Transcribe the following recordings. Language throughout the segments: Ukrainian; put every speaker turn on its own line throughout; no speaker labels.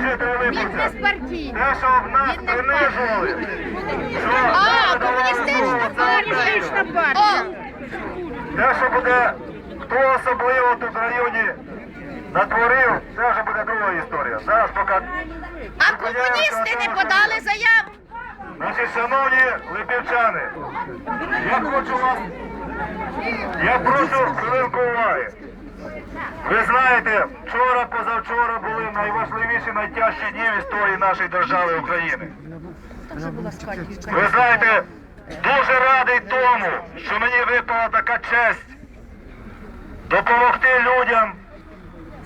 Він.
Те, що в нас принижували.
А,
зараз
комуністична партія.
Те, що буде, хто особливо тут в районі натворив, це вже буде друга історія. Зараз поки...
а комуністи не подали заяву.
Значить, шановні липівчани, я хочу вас, я прошу хвилинку уваги. Ви знаєте, вчора, позавчора були найважливіші, найтяжчі дні в історії нашої держави України. Ви знаєте, дуже радий тому, що мені випала така честь допомогти людям,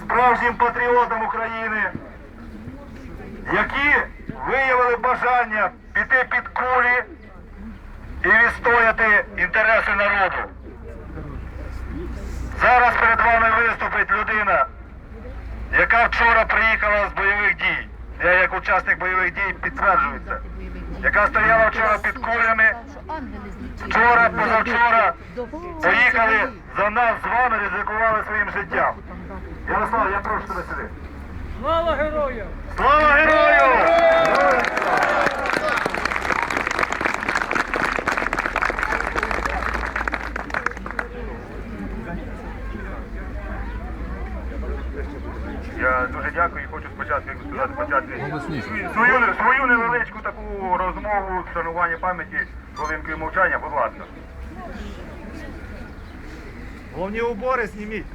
справжнім патріотам України, які виявили бажання піти під кулі і відстояти інтереси народу. Зараз перед вами виступить людина, яка вчора приїхала з бойових дій. Я як учасник бойових дій підтверджую це. Яка стояла вчора під кулями, вчора, позавчора поїхали за нас з вами, ризикували своїм життям. Ярослав, я прошу тебе сюди.
Слава героям!
Слава герою! Я дуже дякую і хочу спочатку як сказати, почати свою, свою, невеличку таку розмову вшанування пам'яті хвилинкою мовчання, будь ласка. Головні убори зніміть.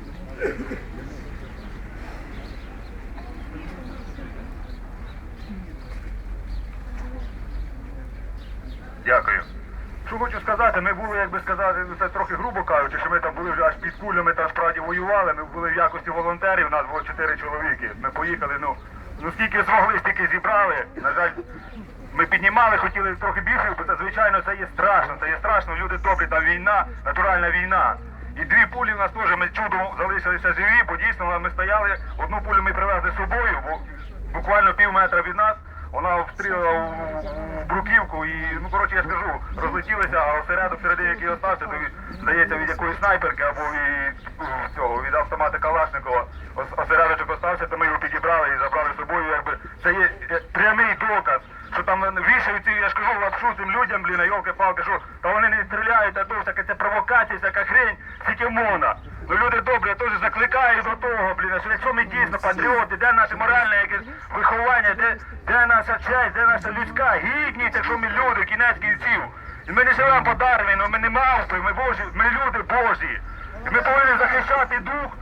Дякую. Що хочу сказати, ми були, як би сказати, ну, це трохи грубо кажучи, що ми там були вже аж під кулями там справді воювали. Ми були в якості волонтерів, нас було чотири чоловіки. Ми поїхали, ну, ну скільки змогли, стільки зібрали. На жаль, ми піднімали, хотіли трохи більше, бо це, звичайно, це є страшно. Це є страшно. Люди добрі, там війна, натуральна війна. І дві пулі в нас теж ми чудом залишилися живі, бо дійсно ми стояли, одну пулю ми привезли з собою, бо буквально пів метра від нас. Вона встрілила у, у бруківку і, ну коротше, я скажу, розлетілися, а осередок середині, який остався, то від- здається від якоїсь снайперки або від ну, цього від автомата Калашникова. Ос- Осередочок остався, то ми його підібрали і забрали з собою. Якби це є е, прямий доказ, що там вішають ці, я ж кажу, лапшу цим людям, блін, йолки-палки, що та вони не стріляють, а то всяка ця провокація, всяка хрень, можна. Ну люди добрі, я теж закликаю до того, блін, що якщо ми дійсно патріоти, де наше моральне якесь виховання, де, де наша честь, де наша людська гідність, якщо ми люди, кінець кінців. І ми не живемо по Дарвіну, ми не мавпи, ми божі, ми люди Божі. І ми повинні захищати дух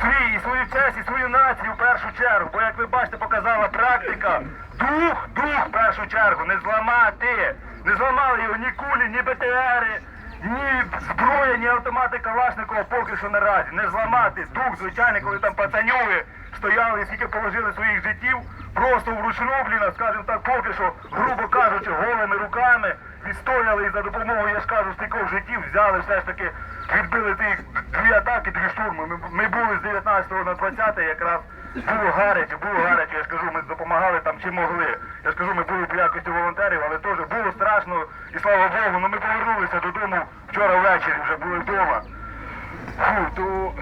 свій, і свою честь, і свою націю в першу чергу. Бо як ви бачите, показала практика, дух, дух в першу чергу, не зламати. Не зламали його ні кулі, ні БТРи, ні зброя, ні автомати Калашникова поки що наразі. Не зламати дух, звичайно, коли там пацанюги стояли скільки положили своїх життів, просто вручну, блін, скажімо так, поки що, грубо кажучи, голими руками відстояли і за допомогою, я ж кажу, стількох життів взяли все ж таки, відбили ті дві атаки, дві штурми. Ми, ми були з 19 на 20 якраз було гаряче, було гаряче, я ж кажу, ми допомагали там чим могли. Я ж кажу, ми були в якості волонтерів, але теж було страшно і слава Богу, ну ми повернулися додому вчора ввечері, вже були вдома. Фу, то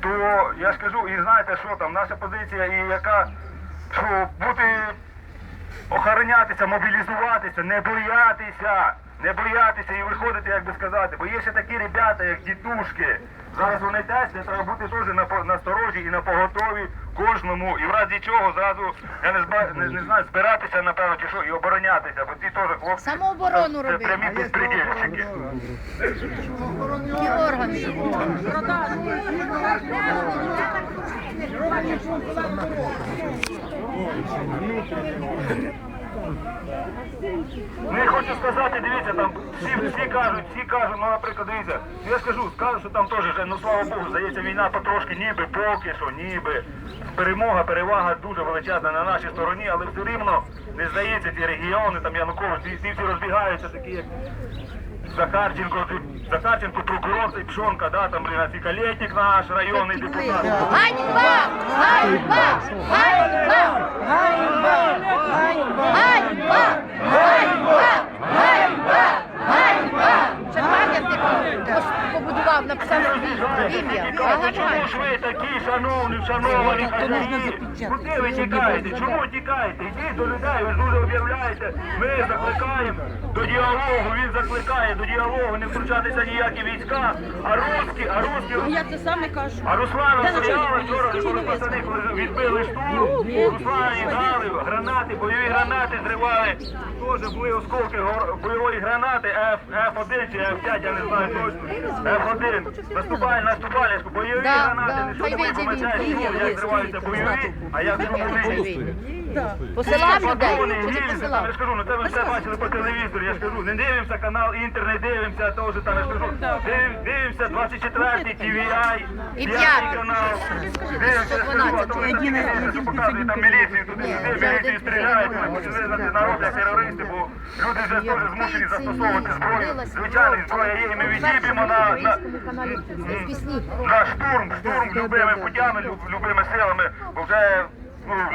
то я ж кажу, і знаєте, що там, наша позиція, і яка, що бути, охоронятися, мобілізуватися, не боятися, не боятися і виходити, як би сказати, бо є ще такі ребята, як дітушки. Зараз вони теж це треба бути теж на, по- сторожі і на поготові кожному. І в разі чого зразу, я не, зба, не, не знаю, збиратися, напевно, чи що, і оборонятися, бо ці теж хлопці.
Самооборону
це
робити.
прямі безпредельщики.
Органи.
Ну я хочу сказати, дивіться, там всі, всі кажуть, всі кажуть, ну наприклад, дивіться, ну, я скажу, скажу, що там теж, ну слава Богу, здається, війна потрошки, ніби поки що, ніби. Перемога, перевага дуже величезна на нашій стороні, але все рівно не здається ці регіони, там Янукович, ці, ці всі розбігаються, такі як Захарченко, Захарченко, прокурор, цей Пшонка, да, там, блін, Фікалетник наш, районний депутат.
Ганьба! Ганьба! Ганьба! Ганьба! Ганьба! Ганьба! Ганьба! Ганьба! Це пам'ятник пос- побудував написав, написав ім'я.
Чому ж ви такі, шановні, шановані хазяї? Куди ви тікаєте? Чому тікаєте? Йдіть до людей, ви ж дуже об'являєте. Ми закликаємо до діалогу, він закликає до діалогу, не втручатися ніякі війська. А русські, а русські...
Я це саме кажу.
А Руслана стояла вчора, коли пацани відбили штурм, Руслані грали, гранати, бойові гранати зривали. Теж були осколки гор- бойової гранати F, F1 чи F5, я не знаю точно. F1. Наступає, наступає, бойові
Да,
гранати, не що
вийде.
як зриваються бойові, а як зробили.
Посилав людей,
Патрони,
чи
гільзи,
посилав?
Я ж кажу, ну це ви все бачили по телевізору, я ж кажу, не дивимося канал Інтер, не дивимося, теж там, я ж кажу, дивим- дивимося 24-й, TVI,
І
п'ятий
п'ятий.
канал. Дивимося, я ж кажу, а то телевізор, що показують там міліцію, туди сюди, міліцію стріляють, вони визнати народ як терористи, бо люди вже теж змушені застосовувати зброю. Звичайно, зброя є, і ми відіб'ємо на, на, на штурм, штурм любими путями, люб- любими силами, бо вже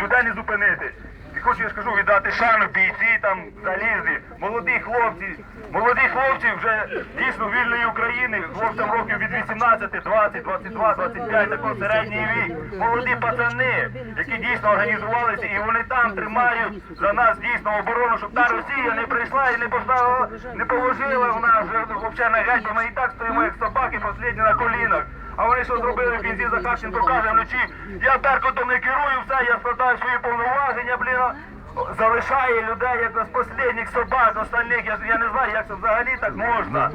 людей не зупинити. І хочу, я скажу, віддати шану бійці там залізли, молоді хлопці, молоді хлопці вже дійсно вільної України, хлопцям років від 18, 20, 22, 25, такого середній вік. Молоді пацани, які дійсно організувалися, і вони там тримають за нас дійсно оборону, щоб та Росія не прийшла і не поставила, не положила в нас вже взагалі на геть, бо ми і так стоїмо як собаки, останні на колінах. А вони що зробили в кінці Захарченко каже вночі, я беркутом не керую, все, я складаю свої повноваження, блін. Залишає людей як з останніх собак, остальних, я, я не знаю, як це взагалі так можна.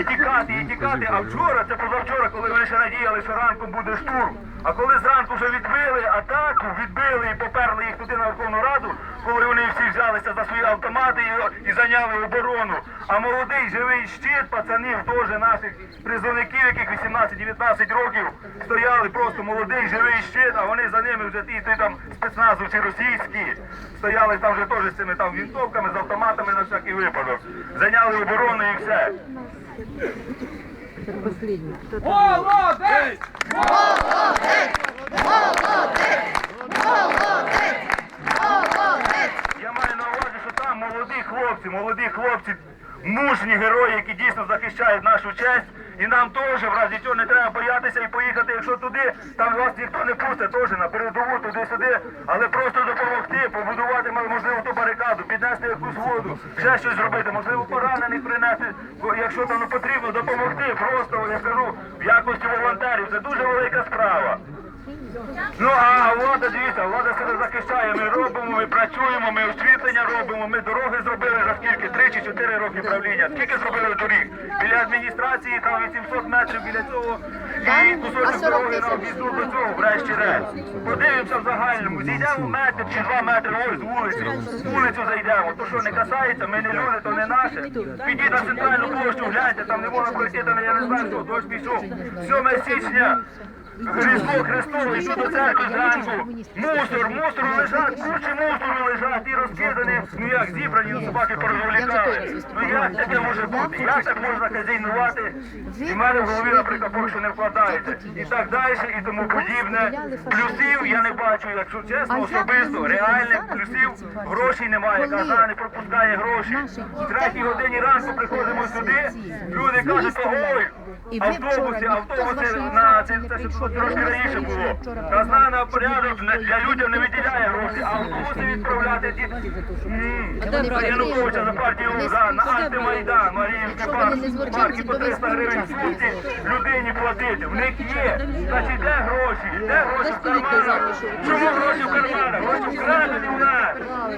І тікати, і тікати. А вчора, це позавчора, коли вони ще надіяли, що ранку буде штурм. А коли зранку вже відбили атаку, відбили і поперли їх туди на Верховну Раду, коли вони всі взялися за свої автомати і, і зайняли оборону. А молодий живий щит пацанів, теж наших призовників, яких 18-19 років стояли, просто молодий живий щит, а вони за ними вже ті, ті там спецназовці російські. Стояли там вже теж з цими там вінтовками, з автоматами на всякий випадок. Зайняли оборону і все.
Молодець!
Я маю на увазі, що там молоді хлопці, молоді хлопці, мужні герої, які дійсно захищають нашу честь. І нам теж в разі цього не треба боятися і поїхати, якщо туди, там вас ніхто не пустить теж на передову, туди-сюди, але просто допомогти, побудувати можливо барикаду, піднести якусь воду, ще щось зробити, можливо, поранених принести, якщо там потрібно, допомогти. Просто я кажу, в якості волонтерів. Це дуже велика справа. Ну а влада, дивіться, влада себе захищає. Ми робимо, ми працюємо, ми освітлення робимо, ми дороги зробили за скільки? Три чи чотири роки правління. Скільки зробили доріг? Біля адміністрації там 800 метрів біля цього і кусочок дороги на об'їзду до цього, врешті-решт. Подивимося в загальному. Зійдемо метр чи два метри ось з вулиці. Вулицю зайдемо. То що не касається, ми не люди, то не наше. Підіть на центральну площу, гляньте, там не можна пройти, там я не знаю, що дощ пішов. 7 січня. Різдво Христове, йду до церкви зранку. Мусор, мусор лежать, кучі мусору лежать і розкидані, ну як зібрані, ну собаки порозволікали. Ну як таке може бути? Як так можна хазяйнувати? І в мене в голові, наприклад, поки що не вкладається. І так далі, і тому подібне. Плюсів я не бачу, якщо чесно, особисто, реальних плюсів грошей немає. Казана не пропускає гроші. В третій годині ранку приходимо сюди, люди кажуть, ой, автобуси, автобуси на це, трошки раніше було. Казна на порядок для людям не виділяє гроші, а автобуси відправляти За Януковича, за партію за на антимайдан, Маріївський парк, парки по 300 гривень сутки людині платити. В них є. Значить, де гроші? Де гроші в карманах? Чому гроші в карманах? Гроші вкрадені в нас.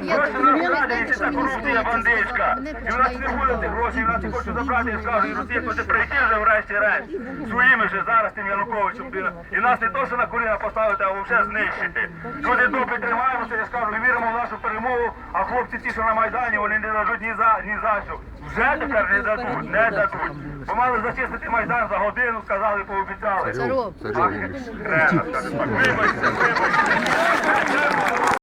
Гроші в нас вкрадені, це та корупція бандитська. І в нас не буде цих грошей, і в нас їх хочуть забрати, я скажу, і Росія хоче прийти вже врешті-решт. Своїми вже зараз тим Януковичем. І нас не то, що на коліна поставити, а взагалі знищити. Люди добре тримаємося, я скажу, і віримо в нашу перемогу, а хлопці ті, що на Майдані, вони не дадуть ні за, ні за що. Вже тепер не дадуть, не дадуть. Бо мали зачистити Майдан за годину, сказали, пообіцяли. Вибачте, вибачте.